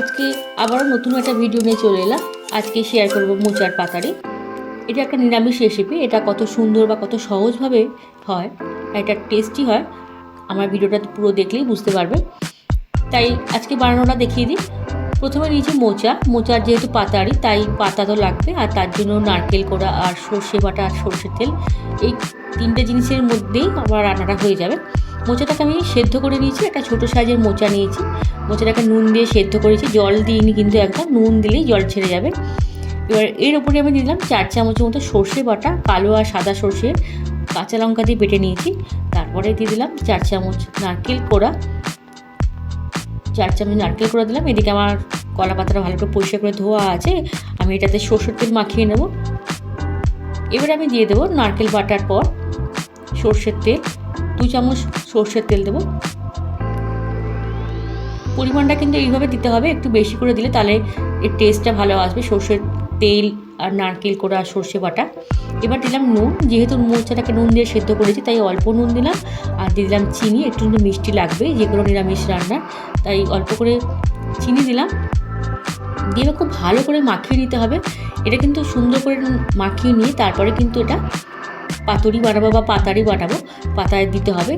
আজকে আবারও নতুন একটা ভিডিও নিয়ে চলে এলাম। আজকে শেয়ার করব মোচার পাতারি। এটা একটা নিরামিষ রেসিপি এটা কত সুন্দর বা কত সহজভাবে হয় এটা টেস্টি হয়, আমার ভিডিওটা পুরো দেখলেই বুঝতে পারবে। তাই আজকে বানানোটা দেখিয়ে দিই। প্রথমে নিয়েছি মোচা। মোচার যেহেতু পাতারি, তাই পাতা তো লাগবে, আর তার জন্য নারকেল কোড়া আর সর্ষে বাটা আর সর্ষের তেল, এই তিনটে জিনিসের মধ্যেই আমার রান্নাটা হয়ে যাবে। মোচাটাকে আমি সেদ্ধ করে নিয়েছি, একটা ছোটো সাইজের মোচা নিয়েছি। মোচাটাকে নুন দিয়ে সেদ্ধ করেছি, জল দিইনি কিন্তু একদম, নুন দিলেই জল ছেড়ে যাবে। এবার এর ওপরে আমি দিলাম চার চামচের মতো সর্ষে বাটা, কালো আর সাদা সর্ষে, কাঁচা লঙ্কা দিয়ে বেটে নিয়েছি। তারপরে দিয়ে দিলাম চার চামচ নারকেল কোড়া। চার চামচ নারকেল কোড়া দিলাম, এদিকে আমার কলা পাতাটা ভালো করে পরিষ্কার করে ধোয়া আছে, আমি এটাতে সর্ষের তেল মাখিয়ে নেব। এবার আমি দিয়ে দেবো নারকেল বাটার পর সর্ষের তেল। দু চামচ সর্ষের তেল দেবো। পরিমাণটা কিন্তু এইভাবে দিতে হবে, একটু বেশি করে দিলে তাহলে এর টেস্টটা ভালো আসবে। সর্ষের তেল আর নারকেল কোড়া, সর্ষে বাটা। এবার দিলাম নুন, যেহেতু মোচাটাকে নুন দিয়ে সেদ্ধ করেছি, তাই অল্প নুন দিলাম। আর দিয়ে দিলাম চিনি, একটু কিন্তু মিষ্টি লাগবে, যেগুলো নিরামিষ রান্না। তাই অল্প করে চিনি দিলাম। দিয়ে খুব ভালো করে মাখিয়ে নিতে হবে। এটা কিন্তু সুন্দর করে মাখিয়ে নিয়ে তারপরে কিন্তু এটা পাতুরি বানাবো বা পাতারি বানাবো, পাতায় দিতে হবে।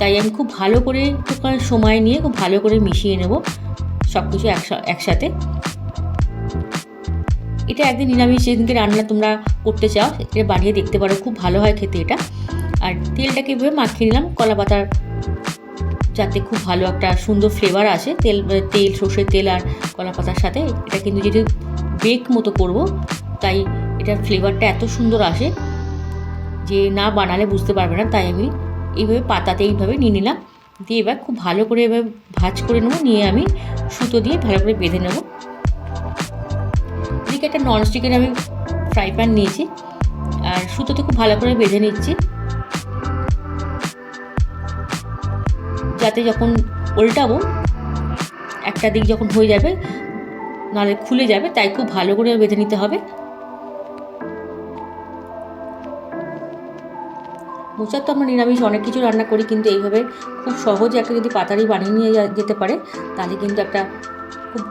তাই আমি খুব ভালো করে সময় নিয়ে খুব ভালো করে মিশিয়ে নেব সব কিছু একসাথে। এটা একদিন নিরামিষ যেদিনকে রান্না তোমরা করতে চাও এটা বানিয়ে দেখতে পারো, খুব ভালো হয় খেতে এটা। আর তেলটাকে এভাবে মাখিয়ে নিলাম, কলা পাতার যাতে খুব ভালো একটা সুন্দর ফ্লেভার আসে, তেল তেল, সর্ষের তেল আর কলা পাতার সাথে। এটা কিন্তু যদি বেক মতো করব, তাই এটার ফ্লেভারটা এত সুন্দর আসে যে না বানালে বুঝতে পারবে না, তাই আমি এইভাবে পাতাতে এইভাবে নিয়ে নিলাম। দিয়ে এবার খুব ভালো করে এবার ভাজ করে নেব, নিয়ে আমি সুতো দিয়ে ভালো করে বেঁধে নেব। এদিকে একটা ননস্টিকের আমি ফ্রাই প্যান নিয়েছি, আর সুতোতে খুব ভালো করে বেঁধে নিচ্ছি। যাতে যখন উল্টাবো একটা দিক যখন হয়ে যাবে নাহলে খুলে যাবে, তাই খুব ভালো করে বেঁধে নিতে হবে। মোচার তো আমরা নিরামিষ অনেক কিছু রান্না করি, কিন্তু এইভাবে খুব সহজে একটা যদি পাতারি বানিয়ে নিয়ে যেতে পারে, তাহলে কিন্তু একটা খুব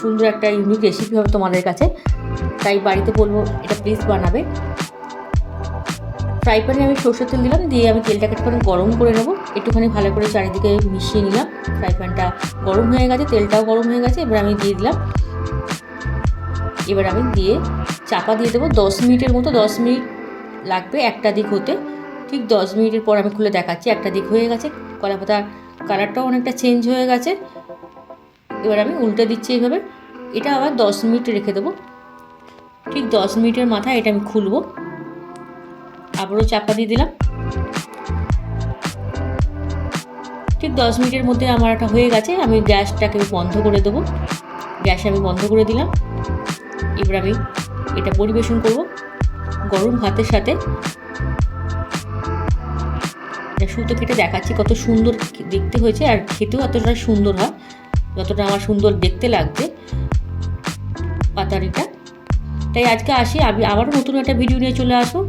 সুন্দর একটা ইউনিক রেসিপি হবে তোমাদের কাছে। তাই বাড়িতে বলব, এটা প্লিজ বানাবে। ফ্রাই প্যানে আমি সর্ষের তেল দিলাম, দিয়ে আমি তেলটাকে একটুখানি গরম করে নেব। একটুখানি ভালো করে চারিদিকে মিশিয়ে নিলাম। ফ্রাই প্যানটা গরম হয়ে গেছে, তেলটাও গরম হয়ে গেছে, এবার আমি দিয়ে দিলাম। এবার আমি দিয়ে চাপা দিয়ে দেবো দশ মিনিটের মতো, দশ মিনিট লাগবে একটা দিক হতে। ঠিক দশ মিনিটের পর আমি খুলে দেখাচ্ছি, একটা দিক হয়ে গেছে কলা পাতার কালারটাও অনেকটা চেঞ্জ হয়ে গেছে। এবার আমি উল্টে দিচ্ছি এইভাবে, এটা আবার দশ মিনিট রেখে দেবো। ঠিক দশ মিনিটের মাথায় এটা আমি খুলবো। আবারও চাপা দিয়ে দিলাম। ঠিক দশ মিনিটের মধ্যে আমার একটা হয়ে গেছে, আমি গ্যাসটাকে বন্ধ করে দেবো। গ্যাস আমি বন্ধ করে দিলাম। এবার আমি এটা পরিবেশন করব গরম ভাতের সাথে। সুতো কেটে দেখাচ্ছি কত সুন্দর দেখতে হয়েছে আর খেতেও এতটা সুন্দর হয়, যতটা আমার সুন্দর দেখতে লাগবে পাতারিটা। তাই আজকে আসি আমি আবারও নতুন একটা ভিডিও নিয়ে চলে আসো।